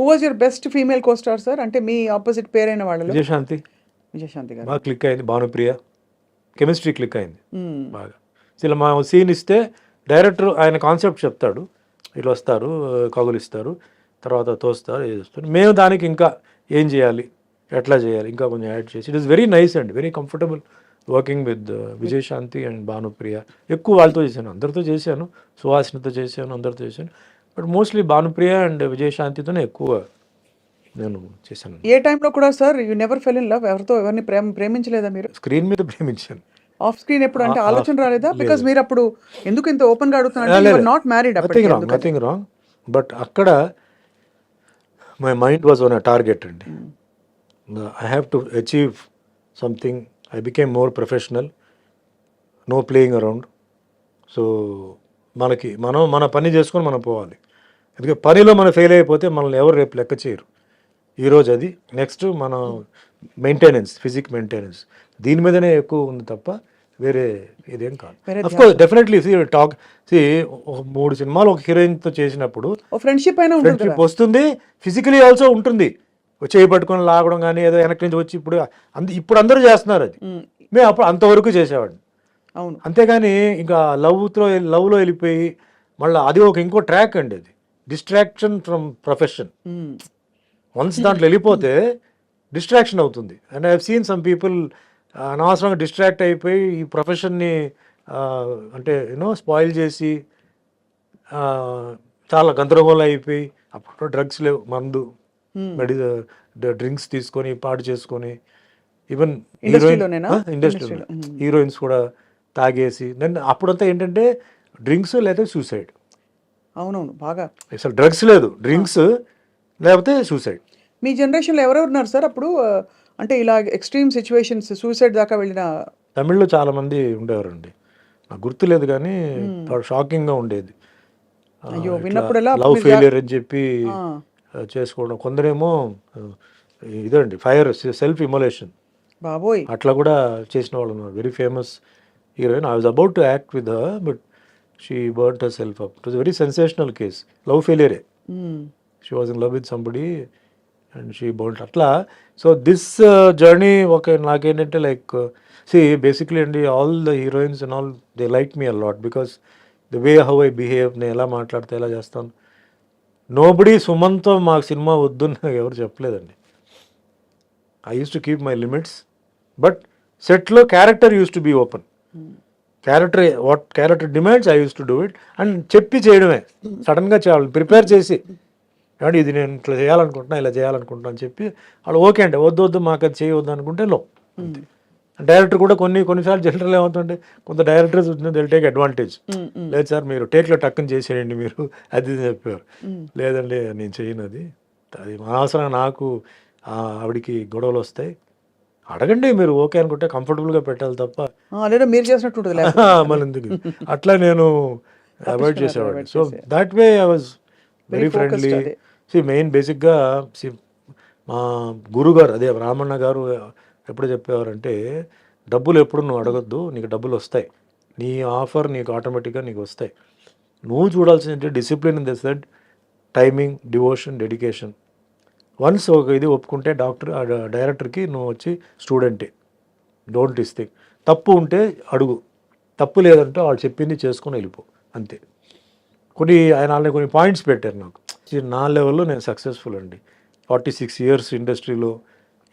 Who was your best female costar sir అంటే మీ opposite పేరైన వాళ్ళలో? విజయశాంతి. విజయశాంతి గారు. బాగా క్లిక్ అయింది. భానుప్రియ. కెమిస్ట్రీ క్లిక్ అయింది. మ్మ్. బాగా. ఇలా మా సీన్ ఇస్తే డైరెక్టర్ ఆయన కాన్సెప్ట్ చెప్తాడు. ఇట్లా వస్తారు కగులు ఇస్తారు తర్వాత తోస్తారు ఇది వస్తారు. మేము దానికి ఇంకా ఏం చేయాలి? ఎట్లా చేయాలి? ఇంకా కొంచెం యాడ్ చేసి. ఇట్ ఇస్ వెరీ నైస్ అండి very comfortable working with Vijayashanti and Bhanupriya. ఎక్కువ వాళ్ళతో చేశాను. అందరితో చేశాను. సుహాసినితో చేశాను. అందరితో చేశాను. బట్ మోస్ట్లీ భానుప్రియ అండ్ విజయశాంతితోనే ఎక్కువ నేను చేశాను. ఏ టైంలో కూడా sir you never fell in love? ఎవరితో ఎవరిని ప్రేమ ప్రేమించలేదా మీరు? స్క్రీన్ మీద ప్రేమించాను. ఆఫ్ స్క్రీన్ ఎప్పుడు? అంటే ఆలోచన రాలేదా? లేదు. బికాస్ మీరు అప్పుడు ఎందుకు ఇంత ఓపెన్గా అడుగుతున్నారు? Not married nothing wrong nothing wrong but అక్కడ my mind was on a target అండి. I have to achieve something I became more professional no playing around so మనకి మనం మన పని చేసుకొని మనం పోవాలి. ఎందుకంటే పనిలో మనం ఫెయిల్ అయిపోతే మనల్ని ఎవరు రేపు లెక్క చేయరు. ఈరోజు అది నెక్స్ట్ మన మెయింటెనెన్స్ ఫిజిక్ మెయింటెనెన్స్ దీని మీదనే ఎక్కువ ఉంది తప్ప వేరే ఇదేం కాదు. కోర్స్ డెఫినెట్లీ టాక్ సి మూడు సినిమాలు ఒక హీరోయిన్తో చేసినప్పుడు ఫ్రెండ్షిప్ అయినా ఫ్రెండ్షిప్ వస్తుంది ఫిజికలీ ఆల్సో ఉంటుంది. చేయి పట్టుకొని లాగడం కానీ ఏదో వెనక్కి నుంచి వచ్చి ఇప్పుడు అంద ఇప్పుడు అందరూ చేస్తున్నారు అది. మేము అప్పుడు అంతవరకు చేసేవాడిని. అవును అంతేగాని ఇంకా లవ్తో లవ్లో వెళ్ళిపోయి మళ్ళీ అది ఒక ఇంకో ట్రాక్ అండి అది డిస్ట్రాక్షన్ ఫ్రమ్ ప్రొఫెషన్. వన్స్ దాంట్లో వెళ్ళిపోతే డిస్ట్రాక్షన్ అవుతుంది and I seen some people అనవసరంగా డిస్ట్రాక్ట్ అయిపోయి ఈ ప్రొఫెషన్ని అంటే యూనో స్పాయిల్ చేసి చాలా గందరగోళం అయిపోయి అప్పుడు డ్రగ్స్ లేవు మందు. మెడి డ్రింక్స్ తీసుకొని పాడు చేసుకొని ఈవెన్ ఇండస్ట్రీలోనేనా? ఇండస్ట్రీలో. హీరోయిన్స్ కూడా తాగేసి దెన్ అప్పుడంతా ఏంటంటే డ్రింక్స్ లేదా సూసైడ్ అవునవును బాగా. అసలు డ్రగ్స్ లేదు డ్రింక్స్ లేకపోతే సూసైడ్ మీ జనరేషన్లో ఎవరెవరు ఉన్నారు సార్? అప్పుడు అంటే ఇలా ఎక్స్ట్రీమ్ సిచ్యువేషన్స్ సూసైడ్ దాకా వెళ్ళిన తమిళ్ళో చాలా మంది ఉండేవారండి. నాకు గుర్తులేదు కానీ షాకింగ్గా ఉండేది. అయ్యో, ఇట్లా విన్నప్పుడల్లా లవ్ ఫెయిలియర్ అని చెప్పి చేసుకోవడం. కొందరేమో ఇదండి ఫైర్ సెల్ఫ్ ఇమోలేషన్ బాబోయ్. అట్లా కూడా చేసిన వాళ్ళు ఉన్నారు. Very famous heroine I was about to act with but she burn her self up it was very sensational case love ఫెయిలియరే hmm. She was in love with somebody and she bound అట్లా so this journey ఒక నాకేంటంటే like see basically అండి all the heroines and all they like me a lot because the way how I behave నేను ఎలా మాట్లాడితే ఎలా చేస్తాను. Nobody సుమన్తో మాకు సినిమా వద్దు నాకు ఎవరు చెప్పలేదండి. I use to keep my limits but సెట్లో character use to be open character what character demands I use to do it and చెప్పి చేయడమే. సడన్గా చేయాలి ప్రిపేర్ చేసి ఏమంటే ఇది నేను ఇట్లా చేయాలనుకుంటున్నా ఇలా చేయాలనుకుంటున్నా అని చెప్పి వాళ్ళు ఓకే అండి వద్దు వద్దు మాకు అది చేయవద్దు అనుకుంటే లో డైరెక్టర్ కూడా కొన్ని కొన్నిసార్లు జనరల్ ఏమవుతుంటే కొంత డైరెక్టర్స్ దిల్ టేక్ అడ్వాంటేజ్. లేదు సార్ మీరు టేక్లో టక్కుని చేసేయండి మీరు అది చెప్పారు లేదండి నేను చేయను అది. అది అనవసరంగా నాకు ఆవిడికి గొడవలు వస్తాయి. అడగండి మీరు ఓకే అనుకుంటే కంఫర్టబుల్గా పెట్టాలి తప్ప లేదా మీరు చేసినట్టు. మళ్ళీ ఎందుకు? అట్లా నేను అవాయిడ్ చేసేవాడిని. So that way I was very friendly. See main బేసిక్గా సి మా గురుగారు అదే రామన్న గారు ఎప్పుడు చెప్పేవారంటే డబ్బులు ఎప్పుడు నువ్వు అడగొద్దు నీకు డబ్బులు వస్తాయి. నీ ఆఫర్ నీకు ఆటోమేటిక్గా నీకు వస్తాయి. నువ్వు చూడాల్సింది discipline in the set timing devotion dedication. Once ఒక ఇది ఒప్పుకుంటే డాక్టర్ డైరెక్టర్కి నువ్వు వచ్చి స్టూడెంటే. డోంట్ ఇస్తే తప్పు ఉంటే అడుగు. తప్పు లేదంటే వాళ్ళు చెప్పింది చేసుకొని వెళ్ళిపో. అంతే. కొన్ని ఆయన కొన్ని పాయింట్స్ పెట్టారు నాకు. నా లెవెల్లో నేను సక్సెస్ఫుల్ అండి. ఫార్టీ సిక్స్ ఇయర్స్ ఇండస్ట్రీలో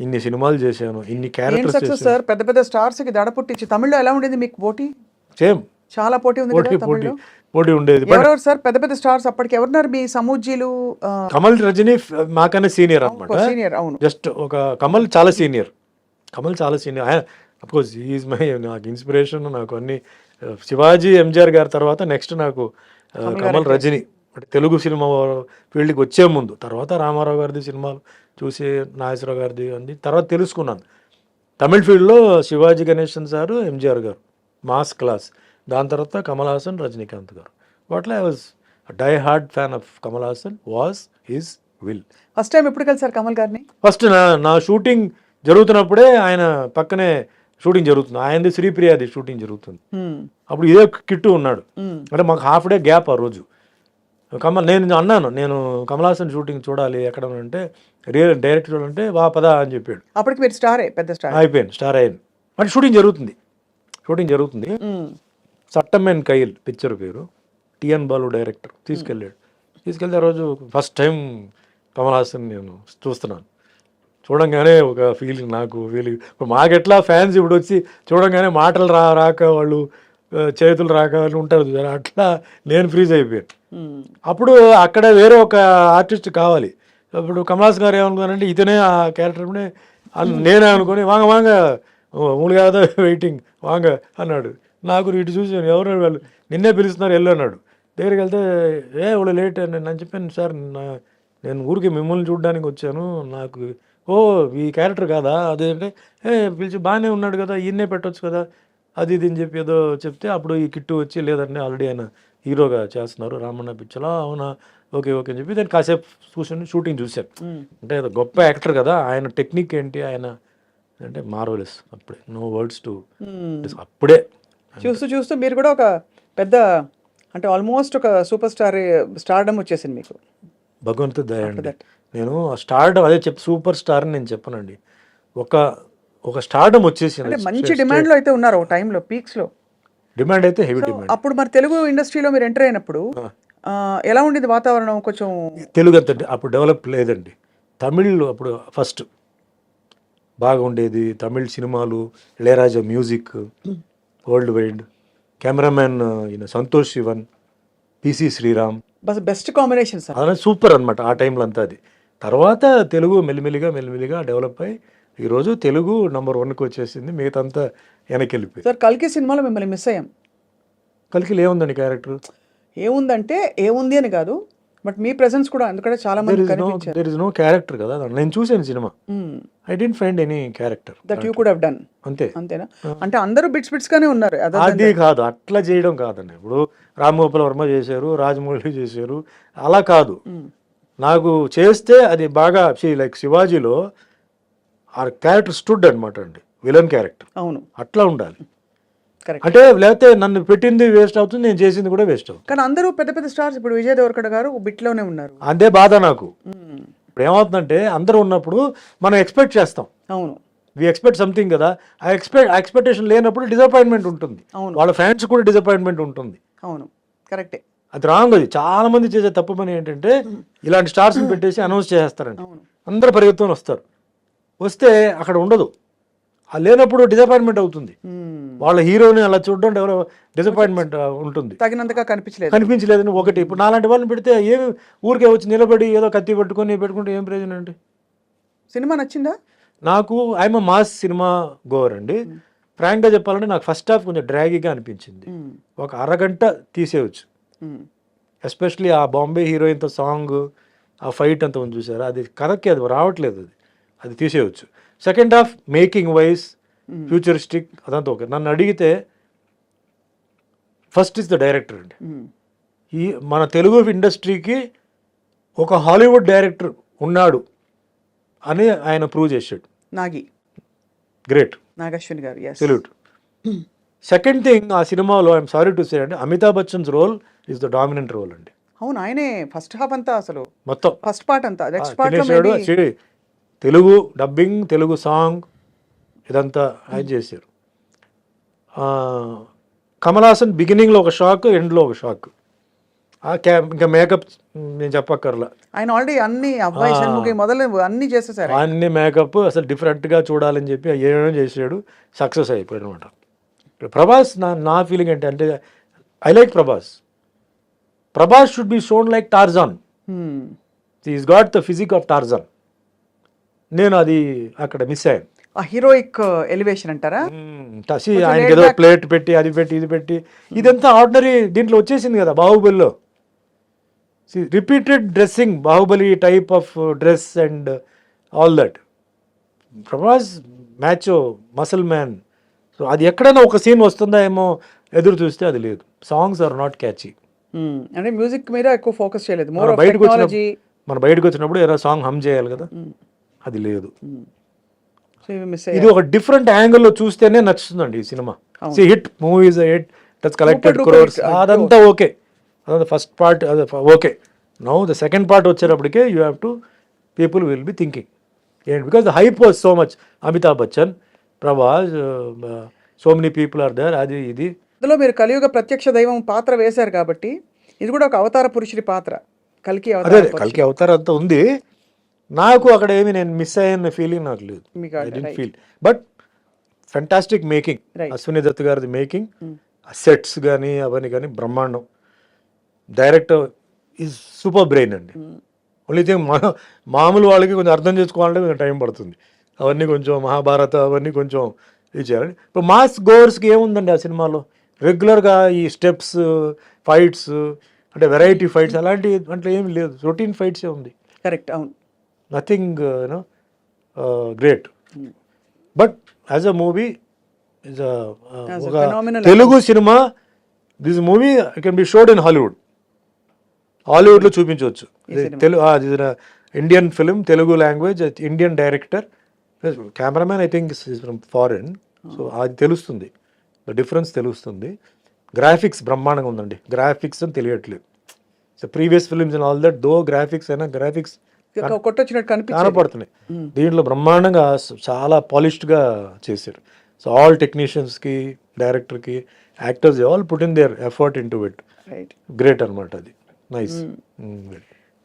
ఇన్ని సినిమాలు చేశాను ఇన్ని క్యారెక్టర్స్ సార్ పెద్ద పెద్ద స్టార్స్కి దడ పుట్టించి తమిళ్ళో ఎలా ఉండేది మీకు పోటీ? సేమ్ చాలా పోటీ ఉంది పోటీ పోటీ. ఉండేది. ఎవరెవరు సార్ పెద్ద పెద్ద స్టార్స్ అప్పటికి ఎవరున్నారు మీ సమూజీలు కమల్ రజనీ మాకన్నా సీనియర్ అనమాట సీనియర్ అవును. జస్ట్ ఒక కమల్ చాలా సీనియర్ కమల్ చాలా senior of course is my నాకు ఇన్స్పిరేషన్ నాకు అన్ని శివాజీ ఎంజిఆర్ గారి తర్వాత నెక్స్ట్ నాకు కమల్ రజనీ అంటే తెలుగు సినిమా ఫీల్డ్కి వచ్చే ముందు తర్వాత రామారావు గారిది సినిమాలు చూసి నాగేశ్వరరావు గారిది అంది తర్వాత తెలుసుకున్నాను. తమిళ ఫీల్డ్లో శివాజీ గణేశన్ సారు ఎంజిఆర్ గారు మాస్ క్లాస్. దాని తర్వాత కమల్ హాసన్ రజనీకాంత్ గారు. వాటిలో I was die hard fan of Kamal Haasan was his will first time ఎప్పుడు కలిసారు కమల్ గారిని? ఫస్ట్ నా నా షూటింగ్ జరుగుతున్నప్పుడే ఆయన పక్కనే షూటింగ్ జరుగుతుంది. ఆయనది శ్రీప్రియాది షూటింగ్ జరుగుతుంది. అప్పుడు ఇదే కిట్టు ఉన్నాడు. అంటే మాకు హాఫ్ డే గ్యాప్ ఆ రోజు. కమల్ నేను అన్నాను నేను కమల్ హాసన్ షూటింగ్ చూడాలి ఎక్కడ అంటే రియల్ డైరెక్ట్ చూడాలంటే వా పదా అని చెప్పాడు. అప్పటికి మీరు స్టారే పెద్ద స్టార్. అయిపోయింది స్టార్ అయ్యింది అంటే షూటింగ్ జరుగుతుంది. షూటింగ్ జరుగుతుంది. సట్టమెన్ కైల్ పిక్చర్ పేరు. టిఎన్ బాలు డైరెక్టర్ తీసుకెళ్ళాడు. తీసుకెళ్తే ఆ రోజు ఫస్ట్ టైం కమల్ హాసన్ నేను చూస్తున్నాను. చూడంగానే ఒక ఫీలింగ్ నాకు ఫీలింగ్ ఇప్పుడు మాకెట్లా ఫ్యాన్స్ ఇప్పుడు వచ్చి చూడంగానే మాటలు రా రాక వాళ్ళు చేతులు రాక వాళ్ళు ఉంటారు అట్లా నేను ఫ్రీజ్ అయిపోయాను. అప్పుడు అక్కడ వేరే ఒక ఆర్టిస్ట్ కావాలి. ఇప్పుడు కమల్ హాసన్ గారు ఏమనుకున్నారంటే ఇతనే ఆ క్యారెక్టర్ నేనే అనుకొని వాంగ వాంగ మూడు కాదా వెయిటింగ్ వాంగ అన్నాడు. నాకు ఇటు చూసాను ఎవరు వాళ్ళు? నిన్నే పిలుస్తున్నారు వెళ్ళు అన్నాడు. దగ్గరికి వెళ్తే ఏ వాళ్ళు లేట్ అని నేను చెప్పాను సార్ నేను ఊరికి మిమ్మల్ని చూడడానికి వచ్చాను నాకు ఓ ఈ క్యారెక్టర్ కాదా? అదేంటే? ఏ పిలిచి బాగానే ఉన్నాడు కదా ఈయన్నే పెట్టొచ్చు కదా అది ఇది అని చెప్పి ఏదో చెప్తే అప్పుడు ఈ కిట్టు వచ్చి లేదండి ఆల్రెడీ ఆయన హీరోగా చేస్తున్నారు రామన్న పిక్చర్లో అవునా? ఓకే ఓకే అని చెప్పి దాన్ని కాసేపు చూసాను షూటింగ్ చూశాను. అంటే అది గొప్ప యాక్టర్ కదా ఆయన టెక్నిక్ ఏంటి ఆయన అంటే మార్వలెస్ అప్పుడే నో వర్డ్స్ టు అప్పుడే. చూస్తూ చూస్తూ మీరు కూడా ఒక పెద్ద అంటే ఆల్మోస్ట్ ఒక సూపర్ స్టార్ స్టార్డమ్ వచ్చేసింది మీకు. భగవంతుడు దయ. నేను స్టార్డమ్ అదే చెప్ సూపర్ స్టార్ అని నేను చెప్పనండి. ఒక ఒక స్టార్డమ్ అంటే వచ్చేసింది మంచి డిమాండ్లో అయితే ఉన్నారు ఒక టైంలో పీక్స్లో. డిమాండ్ అయితే హెవీ డిమాండ్ అప్పుడు మరి తెలుగు ఇండస్ట్రీలో మీరు ఎంటర్ అయినప్పుడు ఎలా ఉండేది వాతావరణం కొంచెం? తెలుగు అంత అప్పుడు డెవలప్ లేదండి. తమిళ్ అప్పుడు ఫస్ట్ బాగా ఉండేది. తమిళ్ సినిమాలు Ilaiyaraaja music world wide cameraman ఈయన సంతోష్ శివన్ పిసి శ్రీరామ్. బస్ బెస్ట్ కాంబినేషన్ సార్ అదే సూపర్ అనమాట ఆ టైంలో అంతా అది. తర్వాత తెలుగు మెల్లిమెల్లిగా మెల్లిమెల్లిగా డెవలప్ అయ్యి ఈరోజు తెలుగు నంబర్ వన్కి వచ్చేసింది. మిగతా అంతా వెనక్కి వెళ్ళిపోయి సార్ కల్కి సినిమాలో మిమ్మల్ని మిస్ అయ్యాం. కలికి ఏముందండి క్యారెక్టర్. ఏముందంటే ఏముంది అని కాదు బట్ మీ ప్రెసెన్స్ కూడా ఎందుకంటే చాలా మంది దెర్ ఇస్ నో కనిపించారు. దెర్ ఇస్ నో క్యారెక్టర్ కదా నేను చూసాను cinema. I didn't find any character that you could have done అంతే. అంతేనా? అంటే అందరూ బిట్స్ బిట్స్ గానే ఉన్నారు అదే అది కాదు అట్లా చేయడం కాదండి. ఇప్పుడు రామ్ గోపాల్ వర్మ చేశారు రాజమౌళి చేశారు అలా కాదు. నాకు చేస్తే అది బాగా లైక్ శివాజీలో ఆ క్యారెక్టర్ స్టుడ్ అనమాట అండి విలన్ క్యారెక్టర్ అవును. అట్లా ఉండాలి. అంటే లేకపోతే నన్ను పెట్టింది వేస్ట్ అవుతుంది నేను చేసింది కూడా వేస్ట్ అవుతుంది. కానీ అందరూ పెద్ద పెద్ద స్టార్స్ ఇప్పుడు విజయ్ దేవరకొండ గారు బిట్లోనే ఉన్నారు. అదే బాధ నాకు. ఇప్పుడు ఏమవుతుందంటే అందరూ ఉన్నప్పుడు మనం ఎక్స్పెక్ట్ చేస్తాం. అవును. వి ఎక్స్పెక్ట్ సంథింగ్ కదా. ఆ ఎక్స్పెక్ట్ ఎక్స్పెక్టేషన్ లేనప్పుడు డిసప్పాయింట్మెంట్ ఉంటుంది. అవును. వాళ్ళ ఫ్యాన్స్ కూడా డిసప్పాయింట్మెంట్ ఉంటుంది. అవును. కరెక్టే అది రాంగ్ అది. చాలా మంది చేసే తప్పు పని ఏంటంటే ఇలాంటి స్టార్స్ పెట్టేసి అనౌన్స్ చేస్తారండి అవును. అందరు పరిగెత్తుకొని వస్తారు. వస్తే అక్కడ ఉండదు. ఆ లేనప్పుడు డిసప్పాయింట్మెంట్ అవుతుంది. వాళ్ళ హీరోని అలా చూడడం ఎవరో డిసప్పాయింట్మెంట్ ఉంటుంది. తగినంతగా కనిపించలేదు. కనిపించలేదని ఒకటి. ఇప్పుడు నాలాంటి వాళ్ళని పెడితే ఏమి ఊరికే వచ్చి నిలబడి ఏదో కత్తి పట్టుకొని పెట్టుకుంటే ఏం ప్రయోజనం అండి సినిమా నచ్చిందా? నాకు ఐఎమ్ మాస్ సినిమా గోవర్ అండి. ఫ్రాంక్గా చెప్పాలంటే నాకు ఫస్ట్ హాఫ్ కొంచెం డ్రాగీగా అనిపించింది. ఒక అరగంట తీసేయచ్చు. ఎస్పెషలీ ఆ బాంబే హీరోయిన్తో సాంగ్ ఆ ఫైట్ అంత ఉంది చూసారా అది కరెక్ట్ అది రావట్లేదు అది. అది తీసేయచ్చు. Second half making wise futuristic అదంతా ఓకే. నన్ను అడిగితే ఫస్ట్ ఇస్ ద డైరెక్టర్ అండి. ఈ మన తెలుగు ఇండస్ట్రీకి ఒక హాలీవుడ్ డైరెక్టర్ ఉన్నాడు అని ఆయన ప్రూవ్ చేశాడు. నాగి. గ్రేట్. నాగశ్విని గారు సెల్యూట్. సెకండ్ థింగ్ ఆ సినిమాలో ఐఎమ్ సారీ టు సే అంటే Amitabh Bachchan's role is the dominant role అండి. అవును ఆయనే ఫస్ట్ హాఫ్ అంతా అసలు మొత్తం. ఫస్ట్ పార్ట్ అంతా next part Telugu dubbing Telugu song ఇదంతా ఆయన చేశారు. కమల్ హాసన్ బిగినింగ్లో ఒక షాక్ ఎండ్లో ఒక షాక్ ఇంకా మేకప్ నేను చెప్పక్కర్లా. ఆయన ఆల్రెడీ అన్ని అబ్బాయి. షణ్ముఖి మొదలు అన్ని చేసేసారు. అన్ని మేకప్ అసలు డిఫరెంట్గా చూడాలని చెప్పి ఏమేమో చేసాడు సక్సెస్ అయిపోయాడు అనమాట ప్రభాస్ నా నా ఫీలింగ్ ఏంటి అంటే I like Prabhas. Prabhas should be shown like Tarzan Hmm. Is got the physique of Tarzan నేను అది అక్కడ మిస్ అయ్యాను. ఆ హీరోయిక్ ఎలివేషన్ అంటారా? టసి కొంచెం ఆయనకి ఏదో. ప్లేట్ పెట్టి అది పెట్టి ఇది పెట్టి ఇదంతా ఆర్డినరీ దీంట్లో వచ్చేసింది కదా బాహుబలిలో. Repeated dressing Baahubali type of dress and all that Prabhas match muscle man so అది ఎక్కడైనా ఒక సీన్ వస్తుందా ఏమో ఎదురు చూస్తే అది లేదు. Songs are not catchy Hmm. అంటే మ్యూజిక్ మీద ఎక్కువ ఫోకస్ చేయలేదు. మోర్ బయటకు వచ్చినప్పుడు మన బయటకు వచ్చినప్పుడు ఏదో సాంగ్ హమ్ చేయాలి కదా. అది లేదు. మిస్ ఇది ఒక డిఫరెంట్ యాంగిల్లో చూస్తేనే నచ్చుతుందండి ఈ cinema. See hit movies hit that's collected crores. అదంతా ఓకే అదే first part okay now the second part వచ్చేటప్పటికే you have to people will be thinking ఏంటి because the hype was so much Amitabh Bachchan Prabhas so many people are there అది ఇది. అందులో మీరు కలియుగ ప్రత్యక్ష దైవం పాత్ర వేశారు కాబట్టి ఇది కూడా ఒక అవతార పురుషుడి పాత్ర. కలికి అవతార కలికి అవతారం అంతా ఉంది. నాకు అక్కడ ఏమి నేను మిస్ అయ్యన్న ఫీలింగ్ నాకు లేదు. Feel but fantastic making. Ashwini Dutt గారిది మేకింగ్ సెట్స్ కానీ అవన్నీ కానీ బ్రహ్మాండం. డైరెక్టర్ ఈజ్ సూపర్ బ్రెయిన్ అండి. ఓన్లీ థింగ్ మా మామూలు వాళ్ళకి కొంచెం అర్థం చేసుకోవాలంటే కొంచెం టైం పడుతుంది. అవన్నీ కొంచెం మహాభారత అవన్నీ కొంచెం ఇది చేయాలి ఇప్పుడు మాస్ గోవర్స్కి ఏముందండి ఆ సినిమాలో? రెగ్యులర్గా ఈ స్టెప్స్ ఫైట్స్ అంటే వెరైటీ ఫైట్స్ అలాంటి అంటే ఏమి లేదు. రొటీన్ ఫైట్సే ఉంది. కరెక్ట్. అవును. Nothing you know great but as a movie ఒక Telugu cinema this movie can be showed in Hollywood హాలీవుడ్లో చూపించవచ్చు. Telugu Indian film Telugu language Indian director cameraman I think from foreign so అది తెలుస్తుంది. Difference తెలుస్తుంది. Graphics బ్రహ్మాండంగా ఉందండి. Graphics అని తెలియట్లేదు. So previous films and all that though graphics అయినా గ్రాఫిక్స్ కొట్టొచ్చినట్టు కనపడుతున్నాయి. దీంట్లో బ్రహ్మాండంగా చాలా పాలిష్డ్గా చేశారు. సో ఆల్ టెక్నీషియన్స్కి డైరెక్టర్కి actors all put in their effort into it right great అనమాట అది నైస్